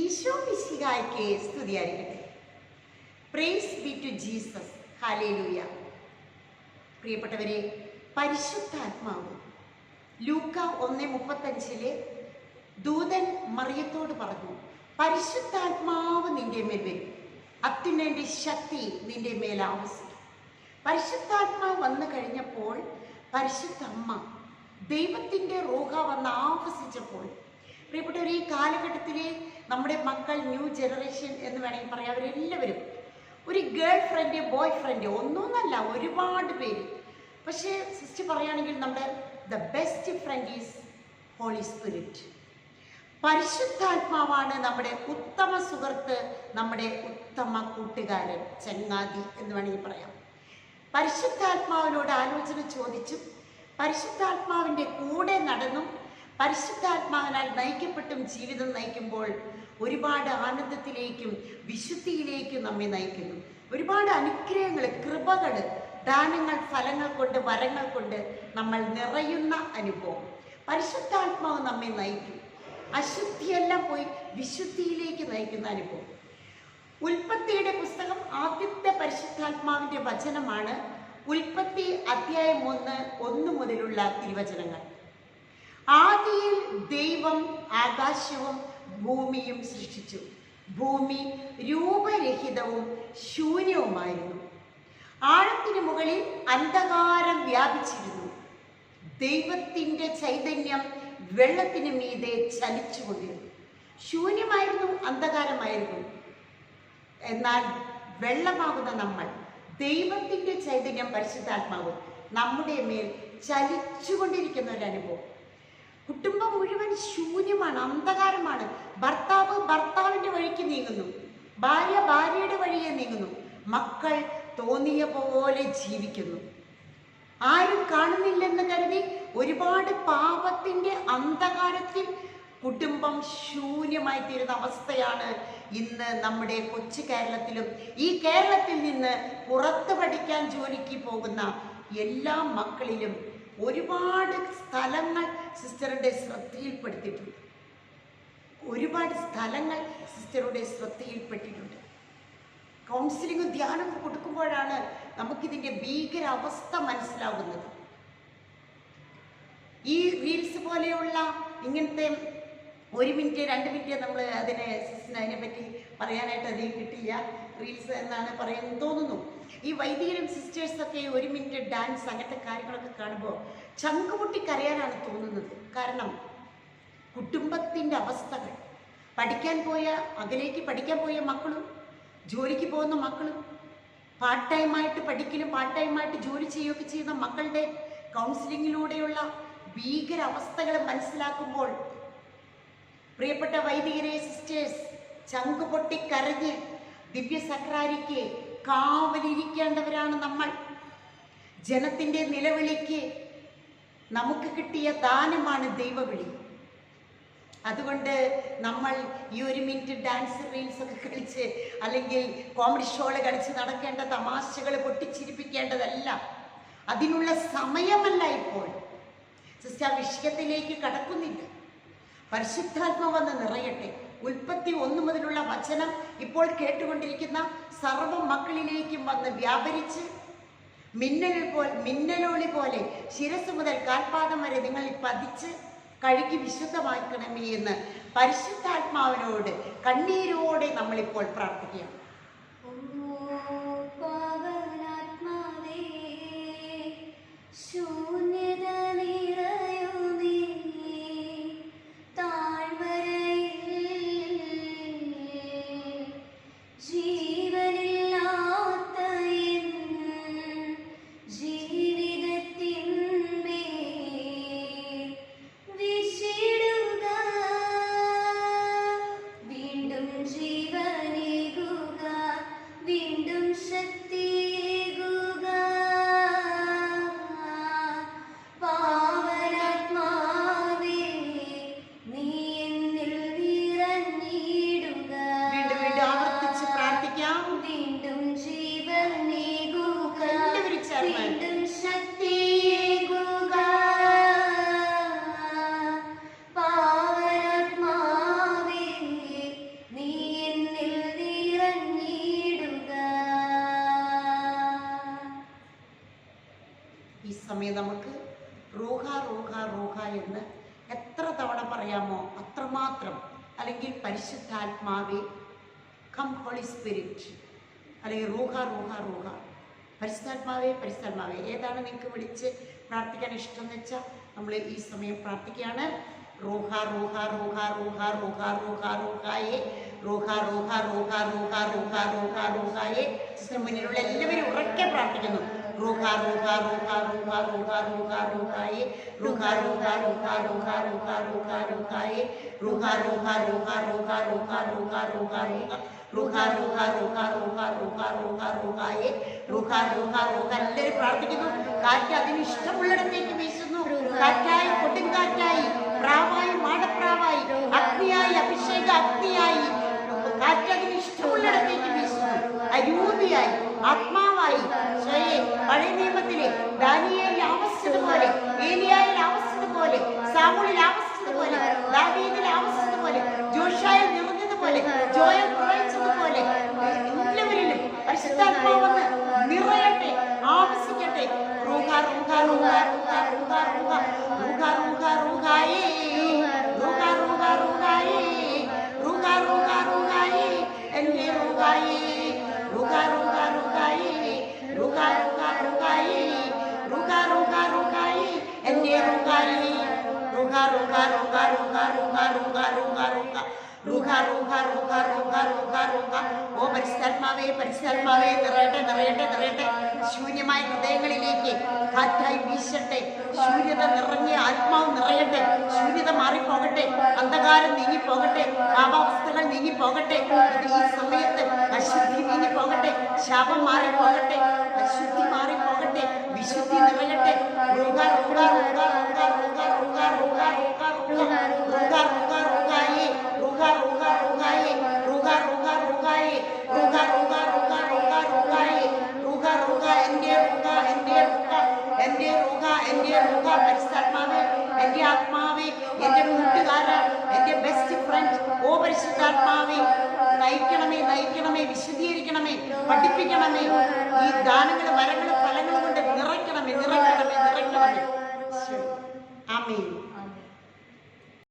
ഈശോ മിശിഹായ്ക്ക് സ്തുതിയായിരിക്കട്ടെ. Praise be to Jesus hallelujah പ്രിയപ്പെട്ടവരെ പരിശുദ്ധാത്മാവ് ലൂക്ക ഒന്ന് മുപ്പത്തഞ്ചിലെ ദൂതൻ മറിയത്തോട് പറഞ്ഞു പരിശുദ്ധാത്മാവ് നിന്റെ മേൽ വരും. അത്യുന്നതിന്റെ ശക്തി നിന്റെ മേൽ ആവശ്യം പരിശുദ്ധാത്മാവ് വന്നു കഴിഞ്ഞപ്പോൾ പരിശുദ്ധ അമ്മ ദൈവത്തിന്റെ റോഹ വന്ന് ആവസിച്ചപ്പോൾ പ്രിയപ്പെട്ടവർ ഈ കാലഘട്ടത്തിലെ നമ്മുടെ മക്കൾ ന്യൂ ജനറേഷൻ എന്ന് വേണമെങ്കിൽ പറയാം. അവരെല്ലാവരും ഒരു ഗേൾ ഫ്രണ്ട് ബോയ് ഫ്രണ്ട് ഒന്നൊന്നല്ല ഒരുപാട് പേര്. പക്ഷേ സിസ്റ്റർ പറയുകയാണെങ്കിൽ നമ്മുടെ the best friend is holy spirit പരിശുദ്ധാത്മാവാണ് നമ്മുടെ ഉത്തമ സുഹൃത്ത് നമ്മുടെ ഉത്തമ കൂട്ടുകാരൻ ചങ്ങാതി എന്ന് വേണമെങ്കിൽ പറയാം. പരിശുദ്ധാത്മാവിനോട് ആലോചന ചോദിച്ചും പരിശുദ്ധാത്മാവിന്റെ കൂടെ നടന്നും പരിശുദ്ധാത്മാവിനാൽ നയിക്കപ്പെട്ടും ജീവിതം നയിക്കുമ്പോൾ ഒരുപാട് ആനന്ദത്തിലേക്കും വിശുദ്ധിയിലേക്കും നമ്മെ നയിക്കുന്നു. ഒരുപാട് അനുഗ്രഹങ്ങൾ കൃപകൾ ദാനങ്ങൾ ഫലങ്ങൾ കൊണ്ട് വരങ്ങൾ കൊണ്ട് നമ്മൾ നിറയുന്ന അനുഭവം. പരിശുദ്ധാത്മാവ് നമ്മെ നയിക്കും. അശുദ്ധിയെല്ലാം പോയി വിശുദ്ധിയിലേക്ക് നയിക്കുന്ന അനുഭവം. ഉൽപ്പത്തിയുടെ പുസ്തകം ആദ്യത്തെ പരിശുദ്ധാത്മാവിന്റെ വചനമാണ് ഉൽപ്പത്തി അധ്യായം ഒന്ന് ഒന്ന് മുതലുള്ള തിരുവചനങ്ങൾ. ആദിയിൽ ദൈവം ആകാശവും ഭൂമിയും സൃഷ്ടിച്ചു. ഭൂമി രൂപരഹിതവും ശൂന്യവുമായിരുന്നു. ആഴത്തിന് മുകളിൽ അന്ധകാരം വ്യാപിച്ചിരുന്നു. ദൈവത്തിന്റെ ചൈതന്യം വെള്ളത്തിന് മീതെ ചലിച്ചുകൊണ്ടിരുന്നു. ശൂന്യമായിരുന്നു അന്ധകാരമായിരുന്നു. എന്നാൽ വെള്ളമാകുന്ന നമ്മൾ ദൈവത്തിന്റെ ചൈതന്യം പരിശുദ്ധാത്മാവ് നമ്മുടെ മേൽ ചലിച്ചുകൊണ്ടിരിക്കുന്ന ഒരു അനുഭവം. കുടുംബം ശൂന്യമാണ് അന്ധകാരമാണ്. ഭർത്താവ് ഭർത്താവിന്റെ വഴിക്ക് നീങ്ങുന്നു. ഭാര്യ ഭാര്യയുടെ വഴിയെ നീങ്ങുന്നു. മക്കൾ തോന്നിയ പോലെ ജീവിക്കുന്നു. ആരും കാണുന്നില്ലെന്ന് കരുതി ഒരുപാട് പാപത്തിന്റെ അന്ധകാരത്തിൽ കുടുംബം ശൂന്യമായി തീരുന്ന അവസ്ഥയാണ് ഇന്ന് നമ്മുടെ കൊച്ചു കേരളത്തിലും. ഈ കേരളത്തിൽ നിന്ന് പുറത്ത് പഠിക്കാൻ ജോലിക്ക് പോകുന്ന എല്ലാ മക്കളിലും ഒരുപാട് സ്ഥലങ്ങൾ സിസ്റ്ററുടെ ശ്രദ്ധയിൽപ്പെടുത്തിയിട്ടുണ്ട്. ഒരുപാട് സ്ഥലങ്ങൾ സിസ്റ്ററുടെ ശ്രദ്ധയിൽപ്പെട്ടിട്ടുണ്ട്. കൗൺസിലിങ്ങും ധ്യാനവും കൊടുക്കുമ്പോഴാണ് നമുക്കിതിന്റെ ഭീകരാവസ്ഥ മനസ്സിലാകുന്നത് ഈ റീൽസ് പോലെയുള്ള ഇങ്ങനത്തെ ഒരു മിനിറ്റ് രണ്ട് മിനിറ്റ് നമ്മൾ അതിനെ സിസ്റ്റിന് അതിനെപ്പറ്റി പറയാനായിട്ട് അധികം കിട്ടില്ല റീൽസ് എന്നാണ് പറയുന്നത് തോന്നുന്നു. ഈ വൈദികരും സിസ്റ്റേഴ്സൊക്കെ ഒരു മിനിറ്റ് ഡാൻസ് അങ്ങനത്തെ കാര്യങ്ങളൊക്കെ കാണുമ്പോൾ ചങ്കുമുട്ടി കരയാനാണ് തോന്നുന്നത്. കാരണം കുടുംബത്തിന്റെ അവസ്ഥകൾ. പഠിക്കാൻ പോയ അകലേക്ക് പഠിക്കാൻ പോയ മക്കളും ജോലിക്ക് പോകുന്ന മക്കളും പാർട്ട് ടൈമായിട്ട് പഠിക്കലും പാർട്ട് ടൈമായിട്ട് ജോലി ചെയ്യുകയൊക്കെ ചെയ്യുന്ന മക്കളുടെ കൗൺസിലിങ്ങിലൂടെയുള്ള ഭീകരാവസ്ഥകൾ മനസ്സിലാക്കുമ്പോൾ പ്രിയപ്പെട്ട വൈദികരെ സിസ്റ്റേഴ്സ് ചങ്ക് പൊട്ടി കരഞ്ഞ് ദിവ്യ സക്രാരിക്ക് കാവലിരിക്കേണ്ടവരാണ് നമ്മൾ. ജനത്തിന്റെ നിലവിളിക്ക് നമുക്ക് കിട്ടിയ ദാനമാണ് ദൈവവിളി. അതുകൊണ്ട് നമ്മൾ ഈ ഒരു മിനിറ്റ് ഡാൻസ് റീൽസ് ഒക്കെ കളിച്ച് അല്ലെങ്കിൽ കോമഡി ഷോകൾ കളിച്ച് നടക്കേണ്ട തമാശകൾ പൊട്ടിച്ചിരിപ്പിക്കേണ്ടതല്ല. അതിനുള്ള സമയമല്ല ഇപ്പോൾ. സിസ്റ്റർ വിഷയത്തിലേക്ക് കടക്കുന്നില്ല. പരിശുദ്ധാത്മ വന്ന് നിറയട്ടെ. ഉൽപ്പത്തി ഒന്ന് മുതലുള്ള വചനം ഇപ്പോൾ കേട്ടുകൊണ്ടിരിക്കുന്ന സർവ മക്കളിലേക്കും വന്ന് വ്യാപരിച്ച് മിന്നൽ പോൽ മിന്നലോളി പോലെ ശിരസ് മുതൽ കാൽപാദം വരെ നിങ്ങളിൽ പതിച്ച് കഴുകി വിശുദ്ധമാക്കണമേ എന്ന് പരിശുദ്ധാത്മാവിനോട് കണ്ണീരോടെ നമ്മളിപ്പോൾ പ്രാർത്ഥിക്കാം ഈ സമയം നമുക്ക് റൂഹ റൂഹ റൂഹ എന്ന് എത്ര തവണ പറയാമോ അത്രമാത്രം. അല്ലെങ്കിൽ പരിശുദ്ധാത്മാവേ കം ഹോളി സ്പിരിറ്റ് അല്ലെങ്കിൽ റൂഹ റൂഹ റൂഹ. പരിശുദ്ധാത്മാവേ പരിശുദ്ധാത്മാവേ ഏതാണ് നിങ്ങൾക്ക് വിളിച്ച് പ്രാർത്ഥിക്കാൻ ഇഷ്ടം എന്ന് വെച്ചാൽ നമ്മൾ ഈ സമയം പ്രാർത്ഥിക്കുകയാണ് റോഹ റോഹ റോഹ റോഹ റോഹ റോഹ റൂഹായേ റോഹ റോഹ റോഹ റോഹ റോഹ റോഹ റൂഹായേ സിസ്റ്റർ മുന്നിലുള്ള എല്ലാവരും ഉറക്കെ പ്രാർത്ഥിക്കുന്നു റോഹ റോഹ റോഹ റോഹ റോഹ റോഹ റൂഹായേ റോഹ റോഹ റോഹ റോഹ റോഹ റോഹ റൂഹായേ റോഹ റോഹ റോഹ റോഹ റോഹ റോഹ റോഹ റൂഹ റൂഹ റൂഹ റൂഹ റൂഹ റൂഹ റൂഹ റൂഹായേ. റൂഹ റൂഹ റൂഹ എല്ലാവരും പ്രാർത്ഥിക്കുന്നു. കാറ്റ് അതിന് ഇഷ്ടമുള്ളിടത്തേക്ക് വീശുന്നു. കാറ്റായി കൊടുങ്കാറ്റായി പ്രാവായി മാടപ്രാവായി അഗ്നിയായി അഭിഷേക അഗ്നിയായി. കാറ്റ് അതിന് ഇഷ്ടമുള്ളിടത്തേക്ക് വീശുന്നു. അരൂപിയായി ആത്മാവായി സ്വയെ പഴയ നിയമത്തിലെ ദാനിയേൽ പരിശുദ്ധാത്മാവെന്ന് നിറയട്ടെ ആവശ്യിക്കട്ടെ റൂഹ റൂഹ റൂഹ റൂഹ റൂഹ റൂഹ റൂഹ റൂഹ റൂഹായേ റൂഹ റൂഹ റൂഹായേ റൂഹ റൂഹ റൂഹായേ എന്റെ റൂഹായേ റൂഹ റൂഹ റൂഹായേ റൂഹ റൂഹ റൂഹായേ റൂഹ റൂഹ റൂഹായേ എന്റെ റൂഹായേ റൂഹ റൂഹ റൂഹ റൂഹ റൂഹ റൂഹ റൂഹ റൂഹ ശൂന്യമായ ഹൃദയങ്ങളിലേക്ക് കാറ്റായി വീശട്ടെ ശൂന്യത നിറഞ്ഞ ആത്മാവ് നിറയട്ടെ ശൂന്യത മാറിപ്പോകട്ടെ അന്ധകാരം നീങ്ങിപ്പോകട്ടെ പാപാവസ്ഥകൾ നീങ്ങിപ്പോകട്ടെ ഈ സമയത്ത് അശുദ്ധി നീങ്ങിപ്പോകട്ടെ ശാപം മാറിപ്പോകട്ടെ അശുദ്ധി മാറിപ്പോകട്ടെ വിശുദ്ധി നിറയട്ടെ പരിശുദ്ധാത്മാവേ എന്റെ ആത്മാവേ എന്റെ കൂട്ടുകാര എന്റെ ബെസ്റ്റ് ഫ്രണ്ട് ഓ പരിശുദ്ധാത്മാവേ നയിക്കണമേ നയിക്കണമേ വിശദീകരിക്കണമേ പഠിപ്പിക്കണമേ ഈ ദാനങ്ങൾ വരങ്ങൾ ഫലങ്ങൾ കൊണ്ട് നിറയ്ക്കണമേ നിറയ്ക്കണമേ നിറയ്ക്കണമേ. ആമേൻ